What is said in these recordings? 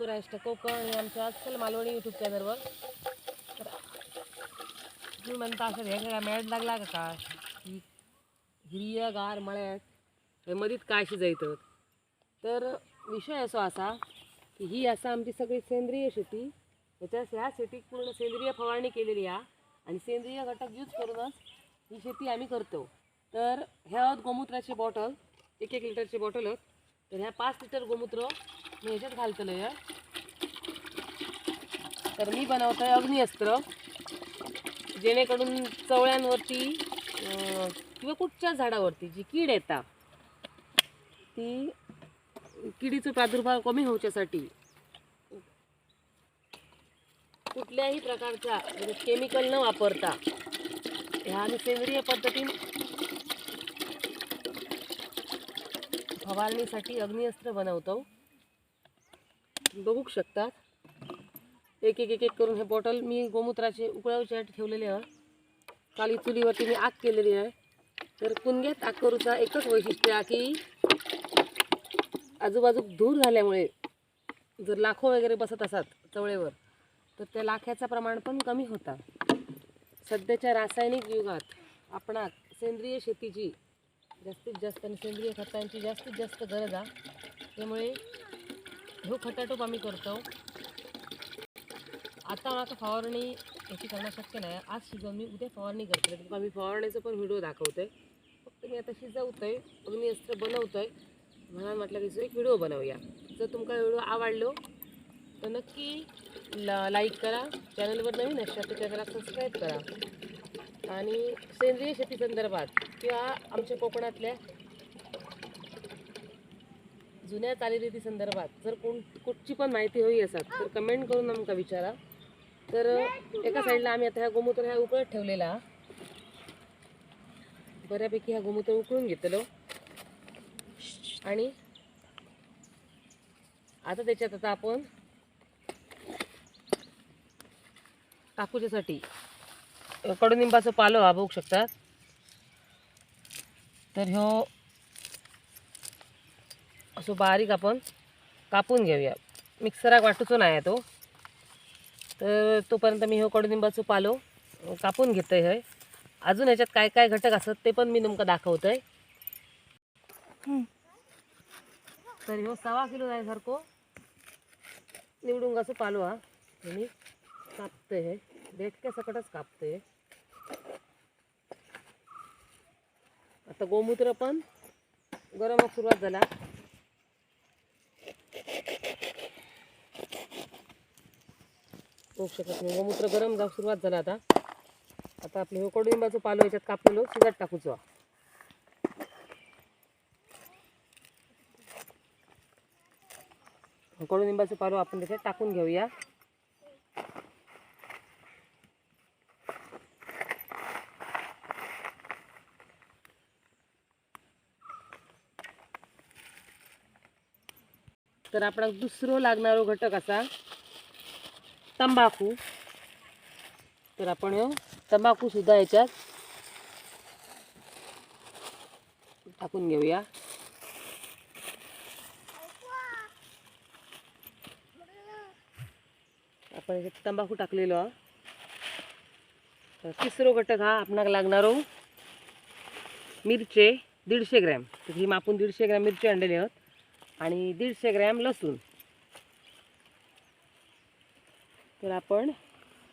महाराष्ट्र कोकण आमच्या अस्सल मालवणी यूट्यूब चॅनलवर तर तुम्ही म्हणता असं वेगळ्या मॅड लागला का काय? हिरिय गार मळ्यात हे मधीत काय शिजायतं तर विषय असो असा की ही असा आमची सगळी सेंद्रिय शेती याच्या ह्या शेतीत पूर्ण सेंद्रिय फवारणी केलेली आहे आणि सेंद्रिय घटक यूज करूनच ही शेती आम्ही करतो. तर ह्या गोमूत्राची बॉटल एक एक लिटरची बॉटल आहेत तर ह्या पाच लिटर गोमूत्र मी ह्याच्यात घालतलं या तर मी बनवतो आहे अग्निअस्त्र. जेणेकरून चवळ्यांवरती किंवा कुठच्या झाडावरती जी कीड येतात ती किडीचा प्रादुर्भाव कमी होण्यासाठी कुठल्याही प्रकारचा म्हणजे केमिकल न वापरता ह्या आम्ही सेंद्रिय पद्धतीने फवारणीसाठी अग्निअस्त्र बनवतो. बघू शकतात एक एक एक एक करून हे बॉटल मी गोमूत्राचे उकळावच्यासाठी ठेवलेले आहे. काली चुलीवरती मी आग केलेली आहे. तर कुणग्यात आग करूचा एकच वैशिष्ट्य आहे की आजूबाजू धूर झाल्यामुळे जर लाखो वगैरे बसत असतात चवळेवर तर त्या लाख्याचं प्रमाण पण कमी होता. सध्याच्या रासायनिक युगात आपणात सेंद्रिय शेतीची जास्तीत जास्त आणि सेंद्रिय खतांची जास्तीत जास्त गरज आहे. त्यामुळे ह्यो खटाटोप आम्ही करतो. आता माझं फवारणी याची करणं शक्य नाही. आज शिजवून मी उद्या फवारणी करते तुमका आम्ही फवारणीचा पण व्हिडिओ दाखवतोय. फक्त मी आता शिजवतोय अग्निअस्त्र बनवतोय. म्हणून म्हटलं की एक व्हिडिओ बनवूया. जर तुमका व्हिडिओ आवडलो तर नक्की ला लाईक करा. चॅनलवर नवीन असतात तर चॅनलला सबस्क्राईब करा. आणि सेंद्रिय शेती संदर्भात किंवा आमच्या कोकणातल्या जुन्या चालीरीती संदर्भात जर कोण कुठची पण माहिती हवी असत तर कमेंट करून आमका विचारा. तर एका साईडला आम्ही आता ह्या गोमूत्र ह्या उकळत ठेवलेला. बऱ्यापैकी ह्या गोमूत्र उकळून घेतलो. आणि आता त्याच्यात आता आपण काकूच्यासाठी कडुनिंबाचं पालो हा बघू शकतात. तर ह्यो असो बारीक आपण कापून घेऊया. मिक्सराक वाटूचो नाही आहे तो. तर तोपर्यंत मी ह्यो कडुनिंबाचं पालो कापून घेतोय हय अजून ह्याच्यात काय काय घटक असत ते पण मी तुमका दाखवतोय. तर ह्यो सव्वा किलो आहे सारखो. निवडुंगाचं पालो हा. हे मी कापतोय हे. देठक्या सकटच कापतोय. आता गोमूत्र पण गरम सुरुवात झाला. बघू शकत नाही. गोमूत्र गरम जाऊ सुरुवात झाला आता. आता आपले हे कडुलिंबाचं पालो याच्यात कापलेलो शिजत टाकूचो कडुलिंबाचं पालो आपण त्याच्यात टाकून घेऊया. तर आपण दुसरो लागणारो घटक असा. तंबाखू. तर आपण तंबाखूसुद्धा याच्यात टाकून घेऊया. आपण याच्यात तंबाखू टाकलेलो. तर तिसरो घटक हा आपणाक लागणारो हो मिरचे दीडशे ग्रॅम. तर ही मापून दीडशे ग्रॅम मिरची आणलेली आहोत. आणि दीडशे ग्रॅम लसूण. तर आपण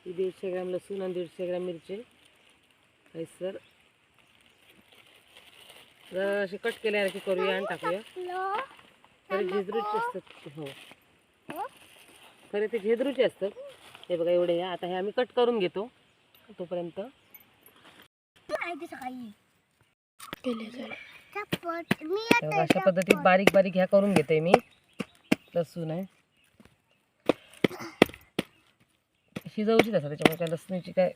ही दीडशे ग्रॅम लसूण आणि दीडशे ग्रॅम मिरची सर. तर असे कट केल्यासारखे करूया आणि टाकूया. खरे झेजरूचे असतात हो. खरे ते झेजरूचे असतात. हे बघा एवढे या. आता हे आम्ही कट करून घेतो तोपर्यंत. अशा पद्धतीत बारीक बारीक ह्या करून घेते मी. लसूण आहे. शिजवचीच असं त्याच्यामुळे काय लसणीची काय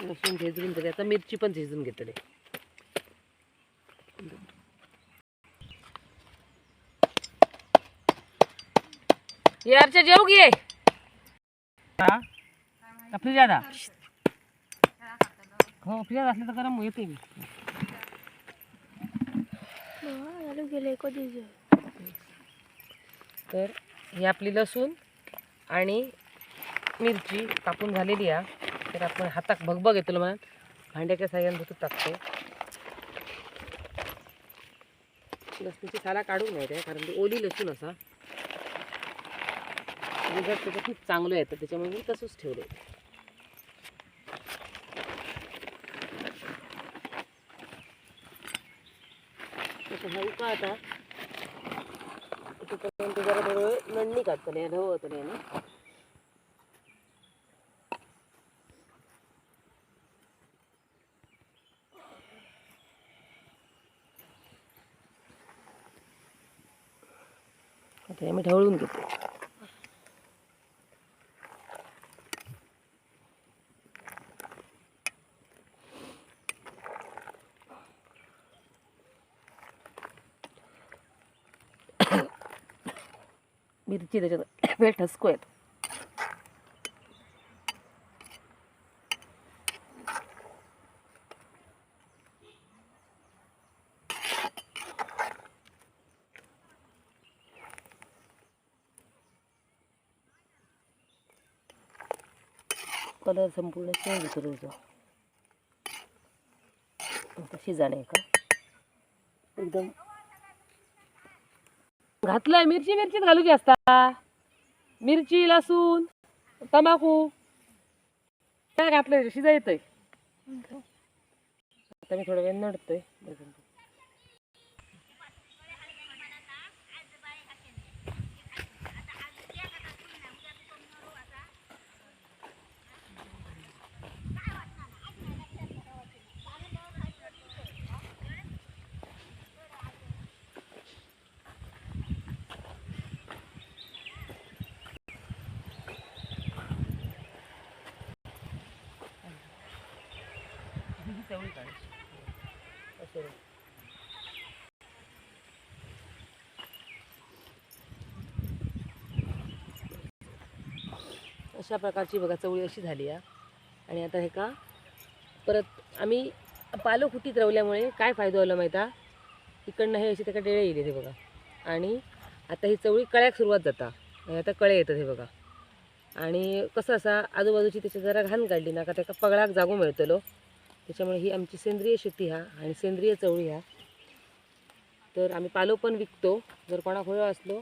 लसूण झेजून तरी आता मिरची पण झेजून घेतली. यारच्या जेव घे फ्रीज आता? हो फ्रीज असलं तर गरम येते मी. गेले कधी तर ही आपली लसूण आणि मिरची कापून झालेली आहे. तर आपण हाताक भगभग येतो म्हणून भांड्याच्या साह्याने धुतून टाकतो. लसणीची साला काढून नाही रे कारण ती ओली लसूण असा. रिझल्ट त्याचं खूप चांगलं येतं त्याच्यामुळे मी तसंच ठेवलं तसं हा उका आता. तोपर्यंत जरा थोडं नंदी काढतले ढवतले ना. आता मी ढवळून घेते. मिरची त्याच्यात वेळ ठसको आहेत कलर संपूर्ण चेंज करू जो तशी जाणे का? एकदम घातलंय. मिरची मिरचीच घालूची असता मिरची लसूण तंबाखू. काय घातलंय? शिजा येतंय. आता मी थोडं वेळ नडतोय चवळी काढ असं अशा प्रकारची बघा चवळी अशी झाली आहे आणि आता हे का परत आम्ही पालो हुटीत रवल्यामुळे काय फायदा झाला माहीत इकडनं हे असे त्याला डेळे येईल ते बघा. आणि आता ही चवळी कळ्याक सुरुवात जाता. आता कळे येतात हे बघा. आणि कसं असा आजूबाजूची त्याची जरा घाण काढली ना का त्याका पगळाक जागो मिळतलो. त्याच्यामुळे ही आमची सेंद्रिय शेती हा आणि सेंद्रिय चवळी हा. तर आम्ही पालो पण विकतो. जर कोणाक होय असलो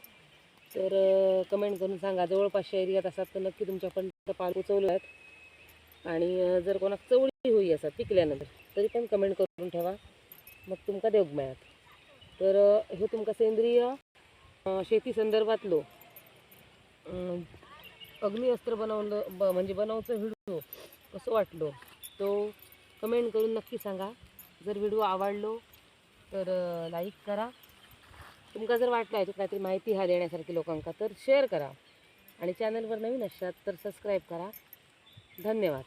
तर कमेंट करून सांगा. जवळपासच्या एरियात असतात तर नक्की तुमच्यापर्यंत पाल पोचवले आहेत आणि जर कोणाक चवळी होई असतात पिकल्यानंतर तरी पण कमेंट करून ठेवा. मग तुमका देऊक मिळत तर हे तुमका सेंद्रिय शेती संदर्भातलो अग्निअस्त्र बनवलं ब म्हणजे बनवचं व्हिडिओ कसं वाटलो तो कमेंट करून नक्की सांगा. जर व्हिडिओ आवडलो तर लाईक करा. तुमका जर वाटलं याच्यात काहीतरी माहिती हा देण्यासारखी लोकांका तर शेअर करा. आणि चॅनलवर नवीन असतात तर सबस्क्राईब करा. धन्यवाद.